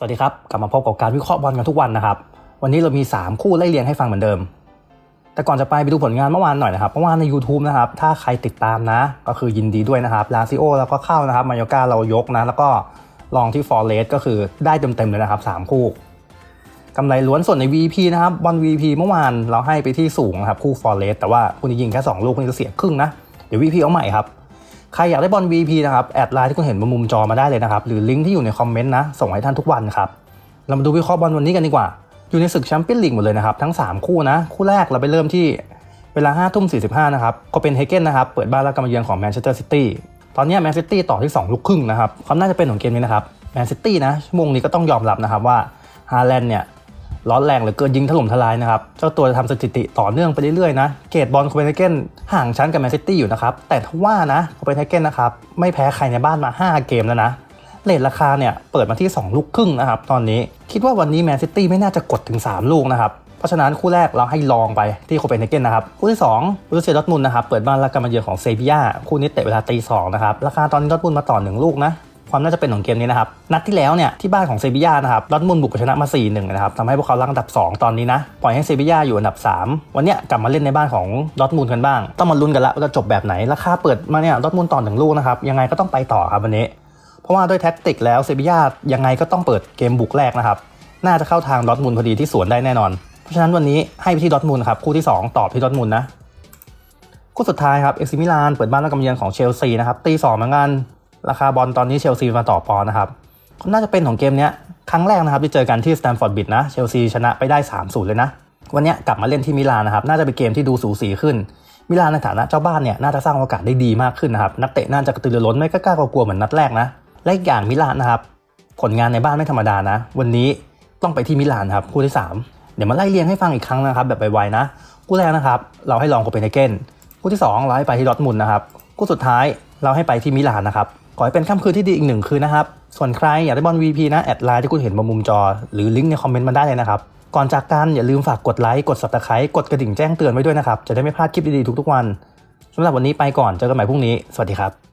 สวัสดีครับ กลับมาพบกับการวิเคราะห์บอลกันทุกวันนะครับ วันนี้เรามี 3 คู่ไล่เรียงให้ฟังเหมือนเดิม แต่ก่อนจะไปไปดูผลงานเมื่อวานหน่อยนะครับ เมื่อวานใน YouTube นะครับ ถ้าใครติดตามนะ ก็คือยินดีด้วยนะครับ ลาซิโอแล้วก็เข้านะครับ มายกาเรายกนะ แล้วก็ลองที่ฟอร์เรสก็คือได้เต็มๆเลยนะครับ 3 คู่กำไรล้วนส่วนใน VP นะครับ บอล VP เมื่อวานเราให้ไปที่สูงนะครับ คู่ฟอร์เรสแต่ว่าคุณยิงแค่2ลูกคุณจะเสียครึ่งนะ เดี๋ยว VP เอาใหม่ครับ ใครอยากได้บอล VP นะครับ แอดไลน์ที่คุณเห็นบนมุมจอมาได้เลยนะครับ หรือลิงก์ที่อยู่ในคอมเมนต์นะ ส่งให้ท่านทุกวันครับ เรามาดูวิเคราะห์บอลวันนี้กันดีกว่า อยู่ในศึกแชมเปี้ยนลีกหมดเลยนะครับ ทั้ง 3 คู่นะ คู่แรกเราไปเริ่มที่เวลา5ทุ่ม45นะครับก็เป็นเฮเกนนะครับ เปิดบ้านรับการมเยือนของแมนเชสเตอร์ซิตี้ ตอนนี้แมนซิตี้ต่อที่ 2 ลูกครึ่งนะครับ ความน่าจะเป็นของเกมนี้นะครับ แมนซิตี้นะ ชั่วโมงนี้ก็ต้องยอมรับนะครับว่าฮาแลนด์เนี่ย ร้อนแรงเหลือเกินยิงถล่มทลายนะครับ เจ้าตัวจะทำสถิติต่อเนื่องไปเรื่อยๆนะเกรดบอลโคเปนเฮเกนห่างชั้นกับแมนซิตี้อยู่นะครับ แต่ทว่านะโคเปนเฮเกนนะครับไม่แพ้ใครในบ้านมา 5 เกมแล้วนะเลทราคาเนี่ยเปิดมาที่ 2 ลูกครึ่งนะครับตอนนี้คิดว่าวันนี้แมนซิตี้ไม่น่าจะกดถึง 3 ลูกนะครับเพราะฉะนั้นคู่แรกเราให้ลองไปที่โคเปนเฮเกนนะครับ คู่ที่2บรูเซียดอทมุนนะครับ เปิดบ้านรับการมาเยือนของเซบียาคู่นี้เตะเวลาตีสองนะครับ ราคาตอนนี้ดอทมุนมาต่อหนึ่งลูกนะ ความน่าจะเป็นของเกมนี้นะครับนัดที่แล้วเนี่ยที่บ้านของเซบียานะครับดอร์ทมุนบุกชนะมา 4-1 นะครับทำให้พวกเขาลังอันดับ 2 ตอนนี้นะปล่อยให้เซบียาอยู่อันดับ 3 วันเนี้ยกลับมาเล่นในบ้านของดอร์ทมุนกันบ้าง ต้องมาลุ้นกันละว่าจะจบแบบไหนราคาเปิดมาเนี่ยดอร์ทมุนต่อหนึ่งลูกนะครับยังไงก็ต้องไปต่อครับวันนี้ เพราะว่าด้วยแท็กติกแล้วเซบียายังไงก็ต้องเปิดเกมบุกแรกนะครับน่าจะเข้าทางดอร์ทมุนพอดีที่สวนได้แน่นอน เพราะฉะนั้นวันนี้ให้ไปที่ดอร์ทมุนครับคู่ที่สองตอบที่ดอทมุนนะคู่สุดท้ายครับเอซิมิลานเปิดบ้านรับกำเยือนของเชลซีนะครับตีสองเหมือนกัน ราคาบอลตอนนี้เชลซีมาต่อปอนนะครับน่าจะเป็นของเกมเนี้ยครั้งแรกนะครับที่เจอกันที่สแตมฟอร์ดบิดนะเชลซีชนะไปได้ 3-0 เลยนะ วันนี้กลับมาเล่นที่มิลานนะครับน่าจะเป็นเกมที่ดูสูสีขึ้นมิลานในฐานะเจ้าบ้านเนี่ยน่าจะสร้างโอกาสได้ดีมากขึ้นนะครับนักเตะน่าจะกระตือรือร้นไม่กล้ากลัวเหมือนนัดแรกนะและอีกอย่างมิลานนะครับผลงานในบ้านไม่ธรรมดานะ วันนี้ต้องไปที่มิลานครับคู่ที่สามเดี๋ยวมาไล่เรียงให้ฟังอีกครั้งนะครับแบบไวๆนะคู่แรกนะครับเราให้ลองโคเปนเฮเกนคู่ที่ 2 เราให้ไปที่ดอทมุนด์นะครับคู่สุดท้าย เราให้ไปที่มิลานนะครับ ขอให้เป็นค่ำคืนที่ดีอีกหนึ่งคืนนะครับ ส่วนใครอยากได้บอล VP นะ แอดไลน์ที่คุณเห็นบนมุมจอ หรือลิงก์ในคอมเมนต์มาได้เลยนะครับ ก่อนจากกันอย่าลืมฝากกดไลค์ กด subscribe กดกระดิ่งแจ้งเตือนไว้ด้วยนะครับ จะได้ไม่พลาดคลิปดีๆทุกๆวันสำหรับวันนี้ไปก่อน เจอกันใหม่พรุ่งนี้ สวัสดีครับ